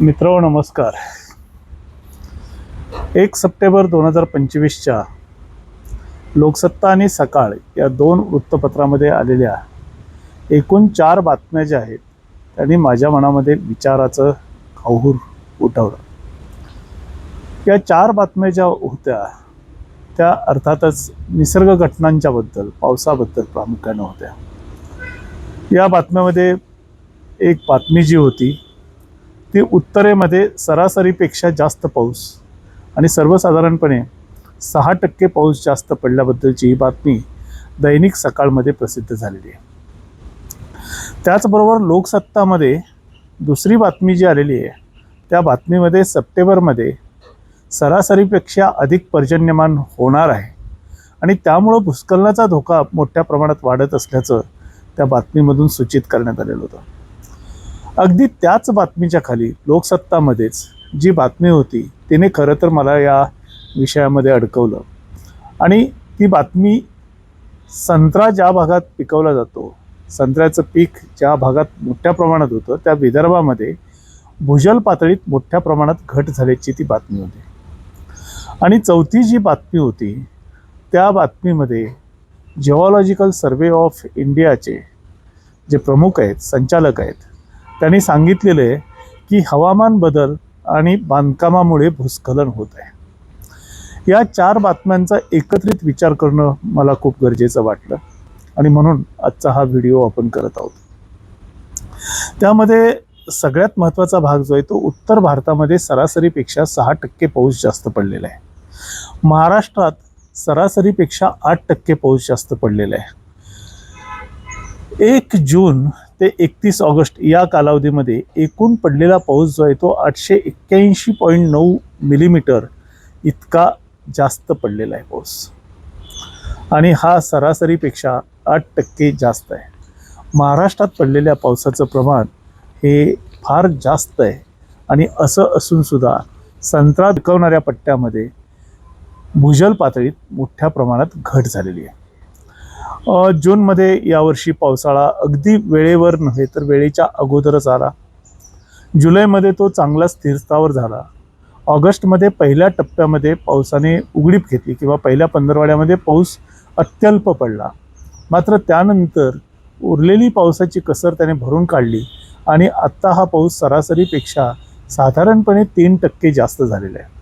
मित्र नमस्कार. एक सप्टेंबर दोन हजार पंचवीसच्या लोकसत्ता आणि सकाळ या दोन वृत्तपत्रामध्ये आलेल्या एकूण चार बातम्या ज्या आहेत त्यांनी माझ्या मनामध्ये विचाराचं खाऊर उठवलं. या चार बातम्या ज्या होत्या त्या अर्थातच निसर्ग घटनांच्याबद्दल पावसाबद्दल प्रामुख्यानं होत्या. या बातम्यामध्ये एक बातमी जी होती ती उत्तरेमध्ये सरासरीपेक्षा जास्त पाऊस आणि सर्वसाधारणपणे सहा टक्के पाऊस जास्त पडल्याबद्दलची ही बातमी दैनिक सकाळमध्ये प्रसिद्ध झालेली आहे. त्याचबरोबर लोकसत्तामध्ये दुसरी बातमी जी आलेली आहे त्या बातमीमध्ये सप्टेंबरमध्ये सरासरीपेक्षा अधिक पर्जन्यमान होणार आहे आणि त्यामुळं भूस्खलनाचा धोका मोठ्या प्रमाणात वाढत असल्याचं त्या बातमीमधून सूचित करण्यात आलेलं होतं. अगदी त्याच बातमीच्या खाली लोकसत्तामध्येच जी बातमी होती तिने खरं तर मला या विषयामध्ये अडकवलं. आणि ती बातमी संत्रा ज्या भागात पिकवला जातो संत्र्याचं पीक ज्या भागात मोठ्या प्रमाणात होतं त्या विदर्भामध्ये भूजल पातळीत मोठ्या प्रमाणात घट झाल्याची ती बातमी होती. आणि चौथी जी बातमी होती त्या बातमीमध्ये जिओलॉजिकल सर्वे ऑफ इंडियाचे जे प्रमुख आहेत संचालक आहेत त्यांनी सांगितलेलं आहे की हवामान बदल आणि बांधकामामुळे भूस्खलन होत आहे. या चार बातम्यांचा एकत्रित विचार करणं मला खूप गरजेचं वाटलं आणि म्हणून आजचा हा व्हिडिओ आपण करत आहोत. त्यामध्ये सगळ्यात महत्त्वाचा भाग जो आहे तो उत्तर भारतामध्ये सरासरीपेक्षा सहा टक्के पाऊस जास्त पडलेला आहे. महाराष्ट्रात सरासरीपेक्षा आठ टक्के पाऊस जास्त पडलेला आहे. एक जून ते एकतीस ऑगस्ट या कालावधीमध्ये एकूण पडलेला पाऊस जो आहे तो आठशे एक्क्याऐंशी पॉईंट नऊ मिलीमीटर इतका जास्त पडलेला आहे पाऊस. आणि हा सरासरीपेक्षा आठ टक्के जास्त आहे. महाराष्ट्रात पडलेल्या पावसाचं प्रमाण हे फार जास्त आहे. आणि असं असूनसुद्धा संत्रा पिकवणाऱ्या पट्ट्यामध्ये भूजल पातळीत मोठ्या प्रमाणात घट झालेली आहे. जूनमध्ये यावर्षी पावसाळा अगदी वेळेवर नव्हे तर वेळेच्या अगोदरच आला. जुलैमध्ये तो चांगला स्थिरतावर झाला. ऑगस्टमध्ये पहिल्या टप्प्यामध्ये पावसाने उघडीप घेतली किंवा पहिल्या पंधरवाड्यामध्ये पाऊस अत्यल्प पडला. मात्र त्यानंतर उरलेली पावसाची कसर त्याने भरून काढली आणि आत्ता हा पाऊस सरासरीपेक्षा साधारणपणे तीन टक्के जास्त झालेला आहे.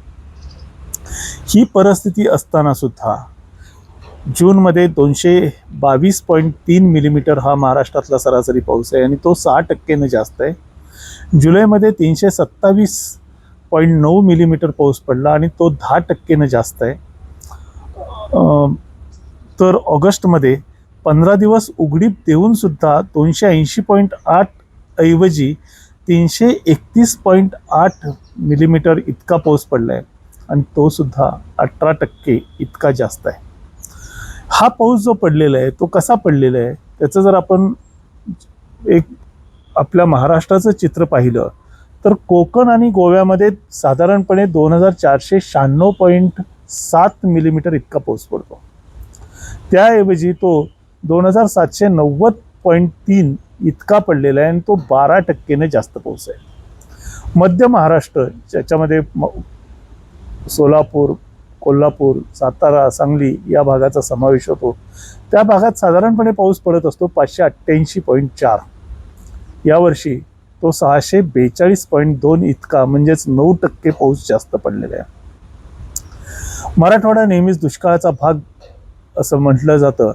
ही परिस्थिती असताना सुद्धा जूनमध्ये दोनशे बावीस पॉईंट तीन मिलीमीटर हा महाराष्ट्रातला सरासरी पाऊस आहे आणि तो सहा टक्केनं जास्त आहे. जुलैमध्ये तीनशे सत्तावीस पॉईंट नऊ मिलीमीटर पाऊस पडला आणि तो दहा टक्केनं जास्त आहे. तर ऑगस्टमध्ये पंधरा दिवस उघडीप देऊनसुद्धा दोनशे ऐंशी पॉईंट आठ ऐवजी तीनशे एकतीस पॉईंट आठ मिलीमीटर इतका पाऊस पडला आहे आणि तोसुद्धा अठरा टक्के इतका जास्त आहे. हा पाऊस जो पडलेला आहे तो कसा पडलेला आहे त्याचं जर आपण एक आपल्या महाराष्ट्राचं चित्र पाहिलं तर कोकण आणि गोव्यामध्ये साधारणपणे दोन हजार चारशे शहाण्णव पॉईंट सात मिलीमीटर इतका पाऊस पडतो. त्याऐवजी तो दोन हजार सातशे नव्वद पॉईंट तीन इतका पडलेला आहे आणि तो बारा टक्केने जास्त पाऊस आहे. मध्य महाराष्ट्र ज्याच्यामध्ये म- सोलापूर कोल्हापूर सातारा सांगली या भागाचा समावेश होतो. त्या भागात साधारणपणे पाऊस पडत असतो पाचशे अठ्ठ्याऐंशी पॉईंट चार. यावर्षी तो सहाशे बेचाळीस पॉईंट दोन इतका म्हणजेच नऊ टक्के पाऊस जास्त पडलेला आहे. मराठवाडा नेहमीच दुष्काळाचा भाग असं म्हटलं जातं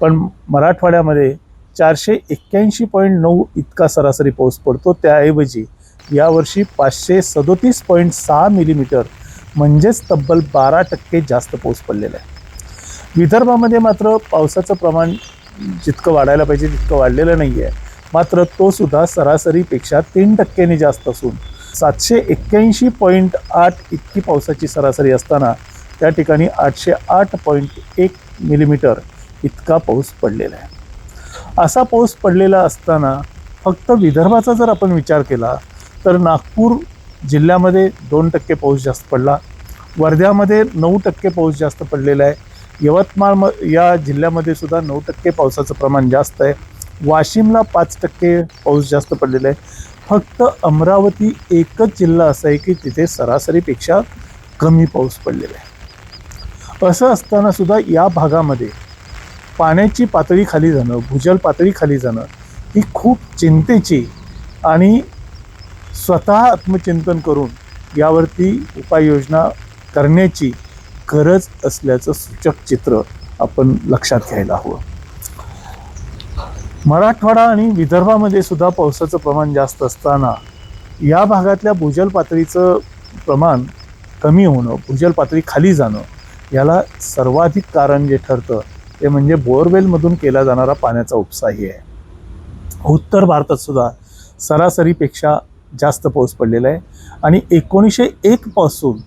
पण मराठवाड्यामध्ये चारशे एक्क्याऐंशी पॉईंट नऊ इतका सरासरी पाऊस पडतो. त्याऐवजी यावर्षी पाचशे सदोतीस पॉईंट सहा मिलीमीटर म्हणजेच तब्बल बारा टक्के जास्त पाऊस पडलेला आहे. विदर्भामध्ये मात्र पावसाचं प्रमाण जितकं वाढायला पाहिजे तितकं वाढलेलं नाही आहे मात्र तो सुद्धा सरासरीपेक्षा तीन टक्क्यांनी जास्त असून सातशे एक्क्याऐंशी पॉईंट आठ इतकी पावसाची सरासरी असताना त्या ठिकाणी आठशे आठ पॉईंट एक मिलीमीटर इतका पाऊस पडलेला आहे. असा पाऊस पडलेला असताना फक्त विदर्भाचा जर आपण विचार केला तर नागपूर जिल्ह्यामध्ये दोन टक्के पाऊस जास्त पडला. वर्ध्यामध्ये नऊ टक्के पाऊस जास्त पडलेला आहे. यवतमाळ म या जिल्ह्यामध्ये सुद्धा नऊ टक्के पावसाचं प्रमाण जास्त आहे. वाशिमला पाच टक्के पाऊस जास्त पडलेला आहे. फक्त अमरावती एकच जिल्हा असा आहे की तिथे सरासरीपेक्षा कमी पाऊस पडलेला आहे. असं असताना सुद्धा या भागामध्ये पाण्याची पातळी खाली जाणं भूजल पातळी खाली जाणं ही खूप चिंतेची आणि स्वतः आत्मचिंतन करून यावरती उपाययोजना करण्याची गरज असल्याचं सूचक चित्र आपण लक्षात घ्यायला हवं. मराठवाडा आणि विदर्भामध्ये सुद्धा पावसाचं प्रमाण जास्त असताना या भागातल्या भूजल पातळीचं प्रमाण कमी होणं भूजल पातळी खाली जाणं याला सर्वाधिक कारण जे ठरतं ते म्हणजे बोअरवेलमधून केला जाणारा पाण्याचा उपसाही आहे. उत्तर भारतात सुद्धा सरासरीपेक्षा जास्त पाऊस पडलेला आहे. आणि एकोणीसशे एकपासून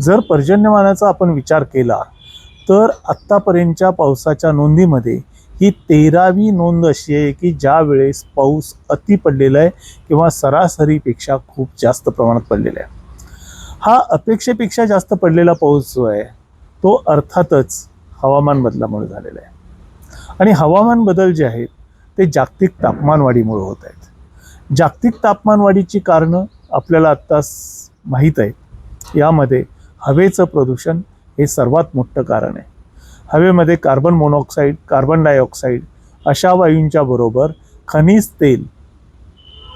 जर पर्जन्यमानाचा आपण विचार केला तर आत्तापर्यंतच्या पावसाच्या नोंदीमध्ये ही तेरावी नोंद अशी आहे की ज्या वेळेस पाऊस अति पडलेला आहे किंवा सरासरीपेक्षा खूप जास्त प्रमाणात पडलेला आहे. हा अपेक्षेपेक्षा जास्त पडलेला पाऊस जो आहे तो अर्थातच हवामान बदलामुळे झालेला आहे. आणि हवामान बदल जे आहेत ते जागतिक तापमानवाढीमुळे होत आहेत. जागतिक तापमानवाढीची कारणं आपल्याला आत्ताच माहीत आहेत. यामध्ये हवेचं प्रदूषण हे सर्वात मोठं कारण आहे. हवेमध्ये कार्बन मोनॉक्साईड कार्बन डायऑक्साईड अशा वायूंच्या बरोबर खनिज तेल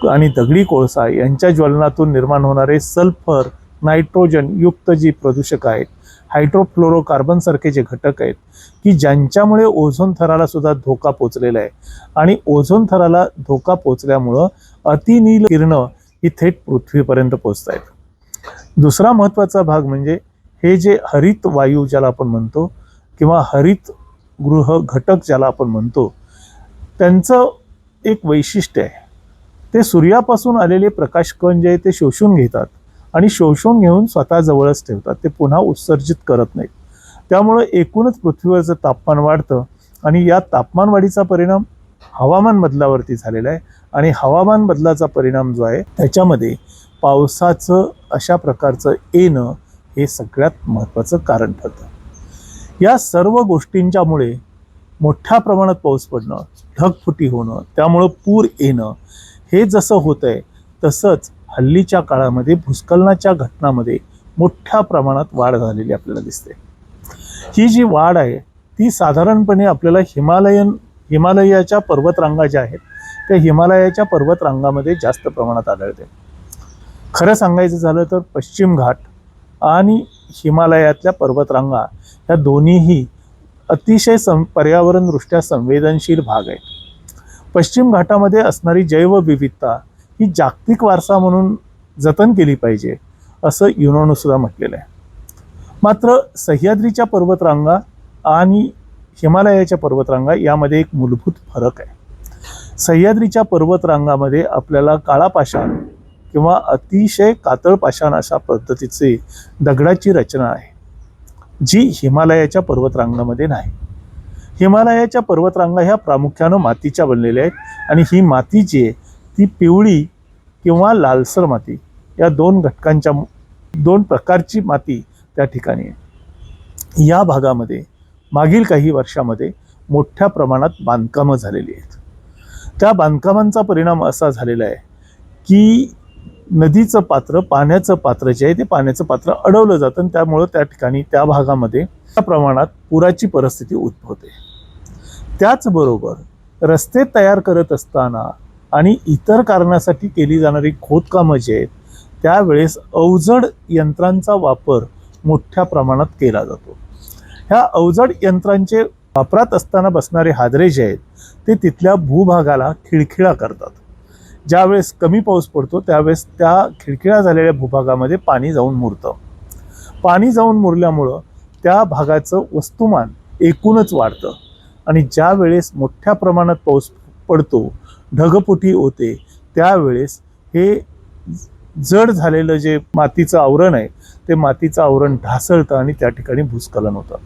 आणि दगडी कोळसा यांच्या ज्वलनातून निर्माण होणारे सल्फर नायट्रोजन युक्त जी प्रदूषक आहेत हायड्रोफ्लोरोकार्बनसारखे जे घटक आहेत की ज्यांच्यामुळे ओझोन थराला सुद्धा धोका पोचलेला आहे. आणि ओझोन थराला धोका पोचल्यामुळं अतिनील किरणं ही थेट पृथ्वीपर्यंत पोचत आहेत दुसरा महत्त्वाचा भाग म्हणजे हे जे हरित वायू ज्याला आपण म्हणतो किंवा हरित गृह घटक ज्याला आपण म्हणतो त्यांचं एक वैशिष्ट्य आहे. ते सूर्यापासून आलेले प्रकाश कण जे आहे ते शोषून घेतात आणि शोषून घेऊन स्वतः जवळच ठेवतात. ते पुन्हा उत्सर्जित करत नाहीत. त्यामुळं एकूणच पृथ्वीवरचं तापमान वाढतं आणि या तापमान वाढीचा परिणाम हवामान बदलावरती झालेला आहे. आणि हवामान बदलाचा परिणाम जो आहे त्याच्यामध्ये पावसाचं अशा प्रकारचं येणं हे सगळ्यात महत्त्वाचं कारण ठरतं. या सर्व गोष्टींच्यामुळे मोठ्या प्रमाणात पाऊस पडणं ढगफुटी होणं त्यामुळं पूर येणं हे जसं होतं आहे तसंच हल्लीच्या काळामध्ये भूस्खलनाच्या घटनामध्ये मोठ्या प्रमाणात वाढ झालेली आपल्याला दिसते. ही जी वाढ आहे ती साधारणपणे आपल्याला हिमालयन हिमालयाच्या पर्वतरांगा ज्या आहेत त्या हिमालयाच्या पर्वतरांगामध्ये जास्त प्रमाणात आढळते. खरं सांगायचं झालं तर पश्चिम घाट आणि हिमालयातल्या पर्वतरांगा ह्या दोन्हीही अतिशय सं पर्यावरणदृष्ट्या संवेदनशील भाग आहेत. पश्चिम घाटामध्ये असणारी जैवविविधता ही जागतिक वारसा म्हणून जतन केली पाहिजे असं युनोनं सुद्धा म्हटलेलं आहे. मात्र सह्याद्रीच्या पर्वतरांगा आणि हिमालयाच्या पर्वतरांगा यामध्ये एक मूलभूत फरक आहे. सह्याद्रीच्या पर्वतरांगामध्ये आपल्याला काळा पाषाण किंवा अतिशय कातळ पाषाण अशा पद्धतीचे दगडाची रचना आहे जी हिमालयाच्या पर्वतरांगामध्ये नाही. हिमालयाच्या पर्वतरांगा ह्या प्रामुख्यानं मातीच्या बनलेल्या आहेत आणि ही माती जी आहे ती पिवळी किंवा लालसर माती या दोन घटकांच्या दोन प्रकारची माती त्या ठिकाणी आहे. या भागामध्ये मागील काही वर्षामध्ये मोठ्या प्रमाणात बांधकामं झालेली आहेत. त्या बांधकामांचा परिणाम असा झालेला आहे की नदीचं पात्र पाण्याचं पात्र जे आहे ते पाण्याचं पात्र अडवलं जातं आणि त्यामुळं त्या ठिकाणी त्या भागामध्ये त्या प्रमाणात पुराची परिस्थिती उद्भवते. त्याचबरोबर रस्ते तयार करत असताना आणि इतर कारणासाठी केली जाणारी खोदकामं जे आहेत त्यावेळेस अवजड यंत्रांचा वापर मोठ्या प्रमाणात केला जातो. ह्या अवजड यंत्रांचे वापरात असताना बसणारे हादरे जे आहेत ते तिथल्या भूभागाला खिळखिळा करतात. ज्यावेळेस कमी पाऊस पडतो त्यावेळेस त्या खिळखिळा झालेल्या भूभागामध्ये पाणी जाऊन मुरतं. पाणी जाऊन मुरल्यामुळं त्या भागाचं वस्तुमान एकूणच वाढतं. आणि ज्या वेळेस मोठ्या प्रमाणात पाऊस पडतो ढगपुटी होते त्यावेळेस हे जड झालेलं जे मातीचं आवरण आहे ते मातीचं आवरण ढासळतं आणि त्या ठिकाणी भूस्खलन होतं.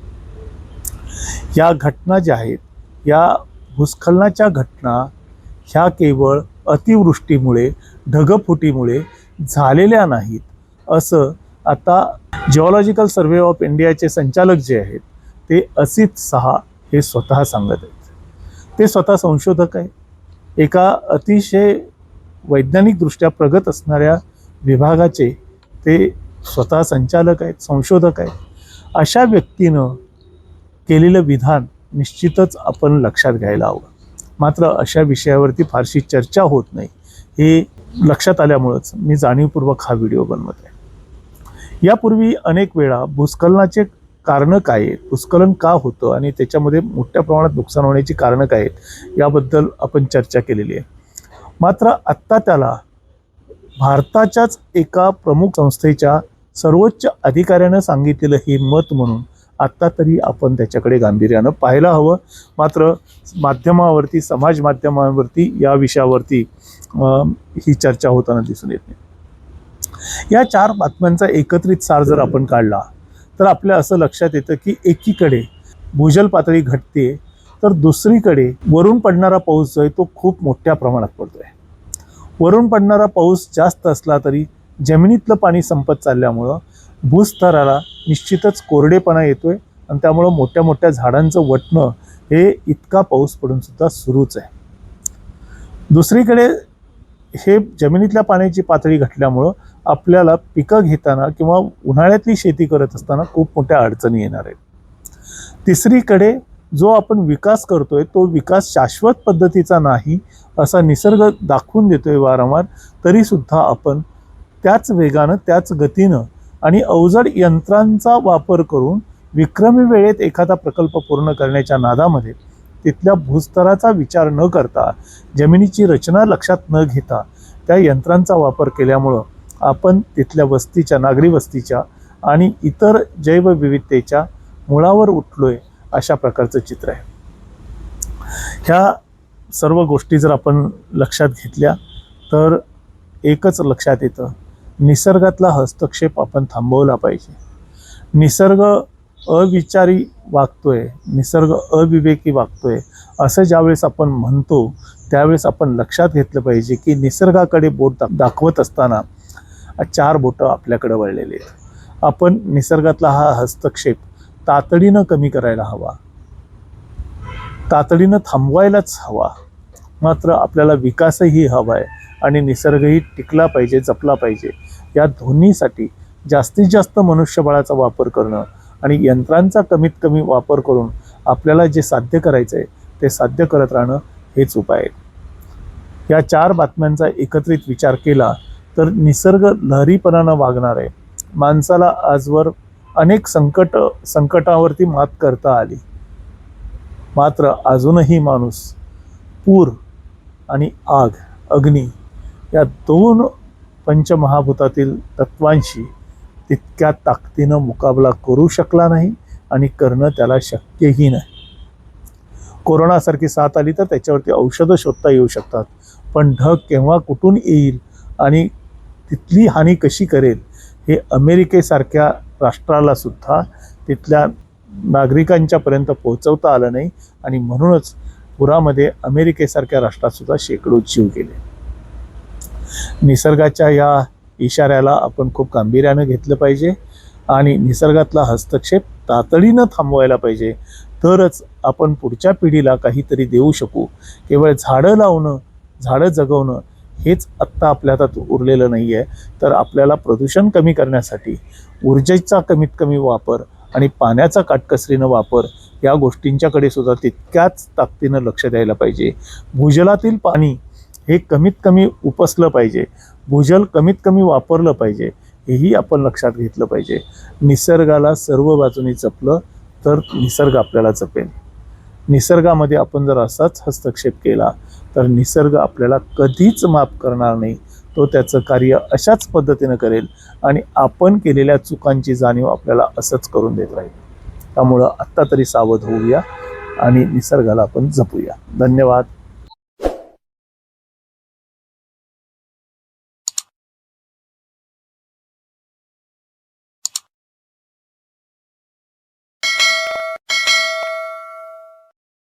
या घटना ज्या आहेत या भूस्खलनाच्या घटना ह्या केवळ अतिवृष्टीमुळे ढगफुटीमुळे झालेल्या नाहीत असं आता जिओलॉजिकल सर्वे ऑफ इंडियाचे संचालक जे आहेत ते असित सहा हे स्वतः सांगत आहेत. ते स्वतः संशोधक आहेत. एका अतिशय वैज्ञानिकदृष्ट्या प्रगत असणाऱ्या विभागाचे ते स्वतः संचालक आहेत संशोधक आहेत. अशा व्यक्तीनं केलेलं विधान निश्चितच आपण लक्षात घ्यायला हवं. मात्र अशा विषयावरती फारशी चर्चा होत नाही. हे लक्षात आल्यामुळंच मी जाणीवपूर्वक हा व्हिडिओ बनवत आहे. यापूर्वी अनेक वेळा भूस्खलनाचे कारणं काय आहेत? भूस्खलन का होतं? आणि त्याच्यामध्ये मोठ्या प्रमाणात नुकसान होण्याची कारणं काय आहेत? याबद्दल आपण चर्चा केलेली आहे. मात्र आत्ता त्याला भारताच्याच एका प्रमुख संस्थेच्या सर्वोच्च अधिकाऱ्यानं सांगितलेलं हे मत म्हणून आत्ता तरी आपण त्याच्याकडे गांभीर्यानं पाहायला हवं. मात्र माध्यमावरती समाज माध्यमावरती या विषयावरती ही चर्चा होताना दिसून येत नाही. या चार बातम्यांचा एकत्रित सार जर आपण काढला तर आपल्या असं लक्षात येतं की एकीकडे भूजल पातळी घटते तर दुसरीकडे वरून पडणारा पाऊस जो आहे तो खूप मोठ्या प्रमाणात पडतो आहे वरून पडणारा पाऊस जास्त असला तरी जमिनीतलं पाणी संपत चालल्यामुळं भूस्तराला निश्चितच कोरडेपणा येतो आहे आणि त्यामुळं मोठ्या मोठ्या झाडांचं वटणं हे इतका पाऊस पडूनसुद्धा सुरूच आहे. दुसरीकडे हे जमिनीतल्या पाण्याची पातळी घटल्यामुळं आपल्याला पिकं घेताना किंवा उन्हाळ्यातली शेती करत असताना खूप मोठ्या अडचणी येणार आहेत. तिसरीकडे जो आपण विकास करतोय तो विकास शाश्वत पद्धतीचा नाही असा निसर्ग दाखवून देतोय वारंवार तरीसुद्धा आपण त्याच वेगानं त्याच गतीनं आणि अवजड यंत्रांचा वापर करून विक्रमी वेळेत एखादा प्रकल्प पूर्ण करण्याच्या नादामध्ये तिथल्या भूस्तराचा विचार न करता जमिनीची रचना लक्षात न घेता त्या यंत्रांचा वापर केल्यामुळं आपण तिथल्या वस्तीच्या नागरी वस्तीच्या आणि इतर जैवविविधतेच्या मुळावर उठलोय अशा प्रकारचं चित्र आहे. ह्या सर्व गोष्टी जर आपण लक्षात घेतल्या तर एकच लक्षात येतं निसर्गातला हस्तक्षेप आपण थांबवला पाहिजे. निसर्ग अविचारी वागतोय निसर्ग अविवेकी वागतोय असं ज्यावेळेस आपण म्हणतो त्यावेळेस आपण लक्षात घेतलं पाहिजे की निसर्गाकडे बोट दा दाखवत असताना चार बोटं आपल्याकडे वळलेली आहेत. आपण निसर्गातला हा हस्तक्षेप तातडीनं कमी करायला हवा. तातडीनं थांबवायलाच हवा. मात्र आपल्याला विकासही हवा आहे आणि निसर्गही टिकला पाहिजे जपला पाहिजे. या दोन्हीसाठी जास्तीत जास्त मनुष्यबळाचा वापर करणं आणि यंत्रांचा कमीत कमी वापर करून आपल्याला जे साध्य करायचं आहे ते साध्य करत राहणं हेच उपाय आहे या चार बातम्यांचा एकत्रित विचार केला तर निसर्ग लहरीपणानं वागणार आहे. माणसाला आजवर अनेक संकट संकटावरती मात करता आली. मात्र अजूनही माणूस पूर आणि आग अग्नी या दोन पंचमहाभूतातील तत्वांशी तितक्या ताकदीनं मुकाबला करू शकला नाही आणि करणं त्याला शक्यही नाही. कोरोनासारखी साथ आली तर त्याच्यावरती औषधं शोधता येऊ शकतात. पण ढग केव्हा कुठून येईल आणि तिथली हानी कशी करेल हे अमेरिकेसारख्या राष्ट्राला सुद्धा तिथल्या नागरिकांच्यापर्यंत पोहोचवता आलं नाही आणि म्हणूनच पुरामध्ये अमेरिकेसारख्या राष्ट्रातसुद्धा शेकडो जीव गेले. निसर्गाच्या या इशाऱ्याला आपण खूप गांभीर्यानं घेतलं पाहिजे आणि निसर्गातला हस्तक्षेप तातडीनं थांबवायला पाहिजे. तरच आपण पुढच्या पिढीला काहीतरी देऊ शकू. केवळ झाडं लावणं झाडं जगवणं हेच आत्ता आपल्या हातात उरलेलं नाही आहे तर आपल्याला प्रदूषण कमी करण्यासाठी ऊर्जेचा कमीत कमी वापर आणि पाण्याचा काटकसरीनं वापर या गोष्टींच्याकडे सुद्धा तितक्याच ताकदीनं लक्ष द्यायला पाहिजे. भूजलातील पाणी हे कमीत कमी उपसलं पाहिजे. भूजल कमीत कमी वापरलं पाहिजे. हेही आपण लक्षात घेतलं पाहिजे. निसर्गाला सर्व बाजूनी जपलं तर निसर्ग आपल्याला जपेल. निसर्गामध्ये आपण जर असाच हस्तक्षेप केला तर निसर्ग आपल्याला कधीच माफ करणार नाही. तो त्याचं कार्य अशाच पद्धतीनं करेल आणि आपण केलेल्या चुकांची जाणीव आपल्याला असंच करून देत राहील. त्यामुळं आत्ता तरी सावध होऊया आणि निसर्गाला आपण जपूया. धन्यवाद.